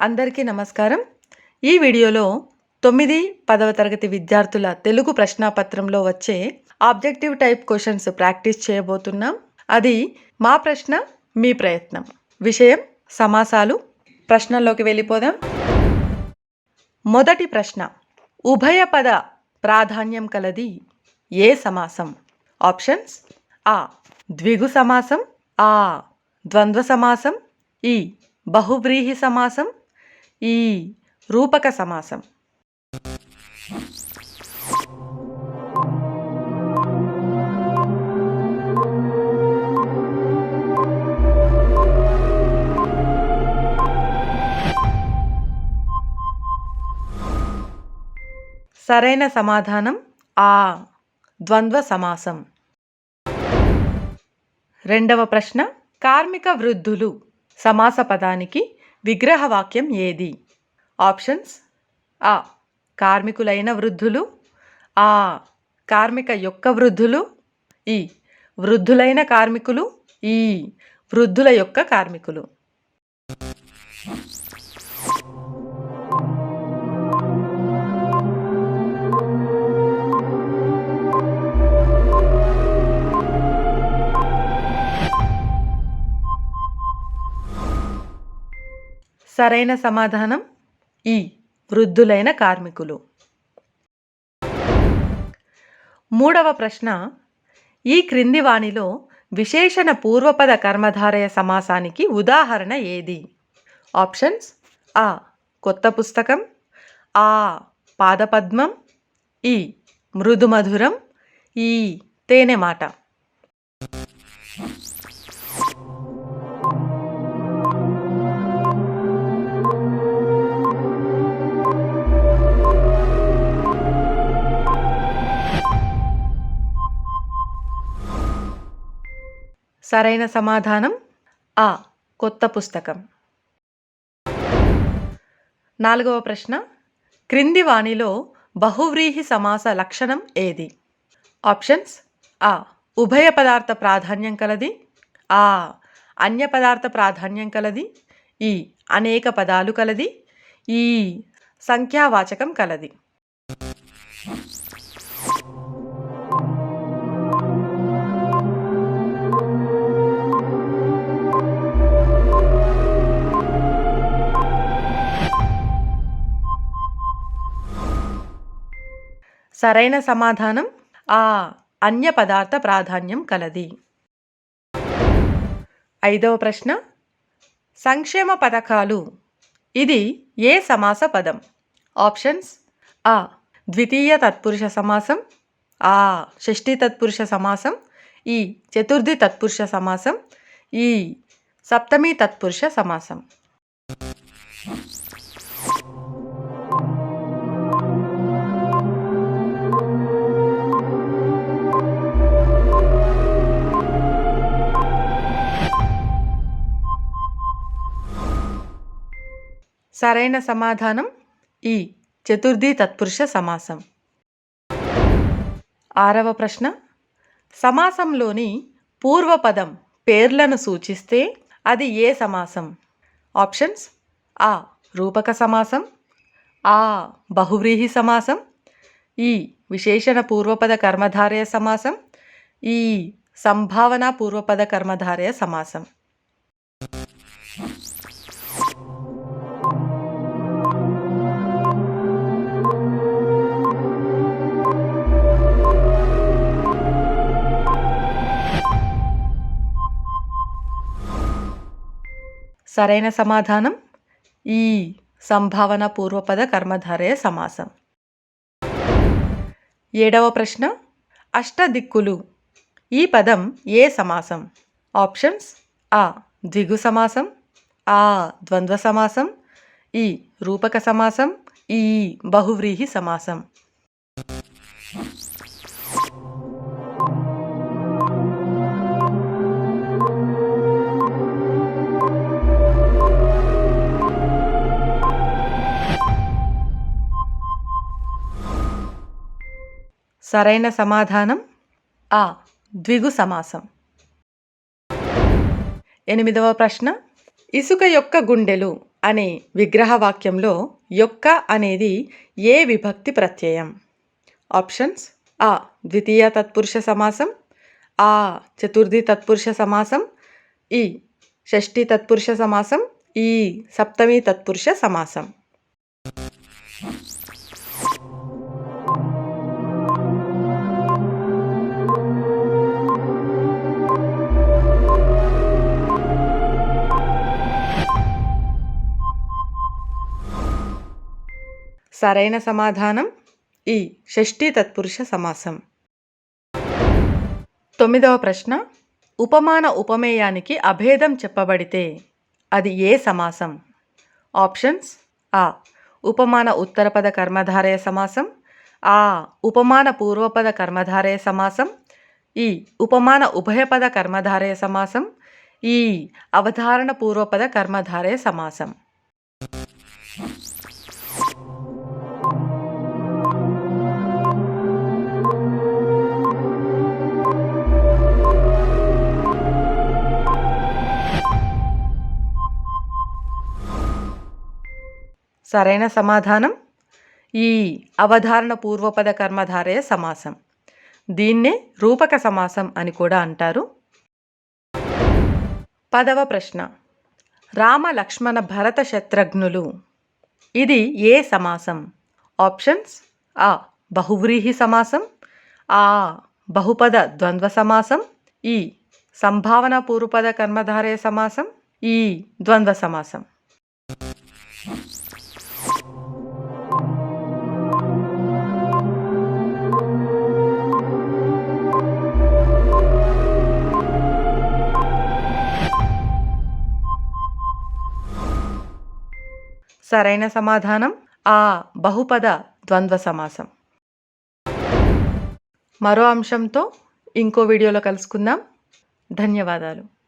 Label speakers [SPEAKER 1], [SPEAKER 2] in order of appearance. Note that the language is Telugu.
[SPEAKER 1] అందరికీ నమస్కారం. ఈ వీడియోలో తొమ్మిది పదవ తరగతి విద్యార్థుల తెలుగు ప్రశ్నాపత్రంలో వచ్చే ఆబ్జెక్టివ్ టైప్ క్వశ్చన్స్ ప్రాక్టీస్ చేయబోతున్నాం. అది మా ప్రశ్న మీ ప్రయత్నం. విషయం సమాసాలు. ప్రశ్నల్లోకి వెళ్ళిపోదాం. మొదటి ప్రశ్న. ఉభయ పద ప్రాధాన్యం కలది ఏ సమాసం? ఆప్షన్స్. ఆ. ద్విగు సమాసం. ఆ. ద్వంద్వ సమాసం. ఈ. బహువ్రీహి సమాసం. ఈ రూపక సమాసం. సరైన సమాధానం ఆ ద్వంద్వ సమాసం. రెండవ ప్రశ్న కార్మిక వృద్ధులు సమాస పదానికి విగ్రహ వాక్యం ఏది? ఆప్షన్స్ ఆ. కార్మికులైన వృద్ధులు ఆ. కార్మిక యొక్క వృద్ధులు ఈ. వృద్ధులైన కార్మికులు ఈ. వృద్ధుల యొక్క కార్మికులు సరైన సమాధానం? ఈ. వృద్ధులైన కార్మికులు. మూడవ ప్రశ్న. ఈ క్రింది వాణిలో విశేషణ పూర్వపద కర్మధారయ సమాసానికి ఉదాహరణ ఏది? ఆప్షన్స్. ఆ. కొత్త పుస్తకం. ఆ. పాదపద్మం. ఈ. మృదుమధురం. ఈ. తేనె మాట. సరైన సమాధానం? ఆ కొత్త పుస్తకం. నాలుగవ ప్రశ్న. క్రింది వాణిలో బహువ్రీహి సమాస లక్షణం ఏది? ఆప్షన్స్. ఆ ఉభయ పదార్థ ప్రాధాన్యం కలది. ఆ అన్య పదార్థ ప్రాధాన్యం కలది. ఈ అనేక పదాలు కలది. ఈ సంఖ్యావాచకం కలది. సరైన సమాధానం ఆ అన్య పదార్థ ప్రాధాన్యం కలది. ఐదవ ప్రశ్న. సంక్షేమ పథకాలు. ఇది ఏ సమాస పదం? ఆప్షన్స్. ఆ. ద్వితీయ తత్పురుష సమాసం. ఆ. షష్ఠీ తత్పురుష సమాసం. ఈ. చతుర్థి తత్పురుష సమాసం. ఈ. సప్తమి తత్పురుష సమాసం. సరైన సమాధానం ఈ చతుర్థి తత్పురుష సమాసం. ఆరవ ప్రశ్న. సమాసంలోని పూర్వపదం పేర్లను సూచిస్తే అది ఏ సమాసం? ఆప్షన్స్. ఆ. రూపక సమాసం. ఆ. బహువ్రీహి సమాసం. ఈ. విశేషణ పూర్వపద కర్మధారయ సమాసం. ఈ. సంభావన పూర్వపద కర్మధారయ సమాసం. సరైన సమాధానం? ఈ సంభావన పూర్వపద కర్మధారయ సమాసం. ఏడవ ప్రశ్న. అష్టదిక్కులు. ఈ పదం ఏ సమాసం? ఆప్షన్స్ ఆ. ద్విగు సమాసం ఆ. ద్వంద్వ సమాసం ఈ. రూపక సమాసం ఈ. బహువ్రీహి సమాసం. సరైన సమాధానం? ఆ. ద్విగు సమాసం. ఎనిమిదవ ప్రశ్న. ఇసుక యొక్క గుండెలు అనే విగ్రహ వాక్యంలో యొక్క అనేది ఏ విభక్తి ప్రత్యయం? ఆప్షన్స్. ఆ. ద్వితీయ తత్పురుష సమాసం. ఆ. చతుర్థి తత్పురుష సమాసం. ఈ. షష్ఠి తత్పురుష సమాసం. ఈ. సప్తమి తత్పురుష సమాసం. సరైన సమాధానం. ఈ షష్ఠీ తత్పురుష సమాసం. తొమ్మిదవ ప్రశ్న. ఉపమాన ఉపమేయానికి అభేదం చెప్పబడితే అది ఏ సమాసం? ఆప్షన్స్ ఆ. ఉపమాన ఉత్తరపద కర్మధారయ సమాసం. ఆ. ఉపమాన పూర్వపద కర్మధారయ సమాసం. ఈ. ఉపమాన ఉభయపద కర్మధారయ సమాసం. ఈ. అవధారణ పూర్వపద కర్మధారయ సమాసం. సరైన సమాధానం? ఈ అవధారణ పూర్వపద కర్మధారయ సమాసం. దీన్నే రూపక సమాసం అని కూడా అంటారు. పదవ ప్రశ్న. రామ లక్ష్మణ భరత శత్రుఘ్నులు. ఇది ఏ సమాసం? ఆప్షన్స్. ఆ. బహువ్రీహి సమాసం. ఆ. బహుపద ద్వంద్వ సమాసం. ఈ. సంభావన పూర్వపద కర్మధారయ సమాసం. ఈ. ద్వంద్వ సమాసం. సరైన సమాధానం? ఆ బహుపద ద్వంద్వ సమాసం. మరో అంశంతో ఇంకో వీడియోలో కలుసుకుందాం. ధన్యవాదాలు.